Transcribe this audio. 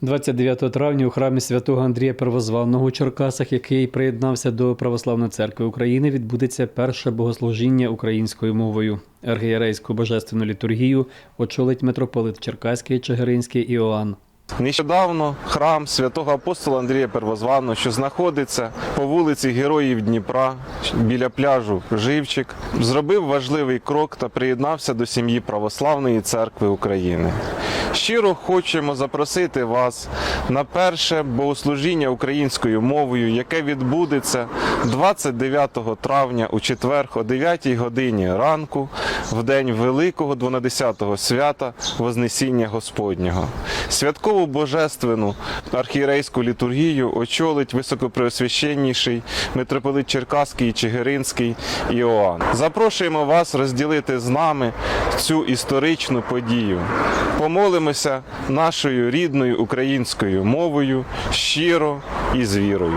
29 травня у храмі святого Андрія Первозванного у Черкасах, який приєднався до Православної церкви України, відбудеться перше богослужіння українською мовою. Архієрейську божественну літургію очолить митрополит Черкаський Чигиринський Іоанн. Нещодавно храм святого апостола Андрія Первозваного, що знаходиться по вулиці Героїв Дніпра біля пляжу Живчик, зробив важливий крок та приєднався до сім'ї Православної церкви України. Щиро хочемо запросити вас на перше богослужіння українською мовою, яке відбудеться 29 травня у четвер о 9 годині ранку, в день Великого 12-го свята Вознесіння Господнього. Святкову божественну архієрейську літургію очолить високопреосвященніший митрополит Черкаський Чигиринський Іоанн. Запрошуємо вас розділити з нами цю історичну подію. Помолимося нашою рідною українською мовою щиро і з вірою.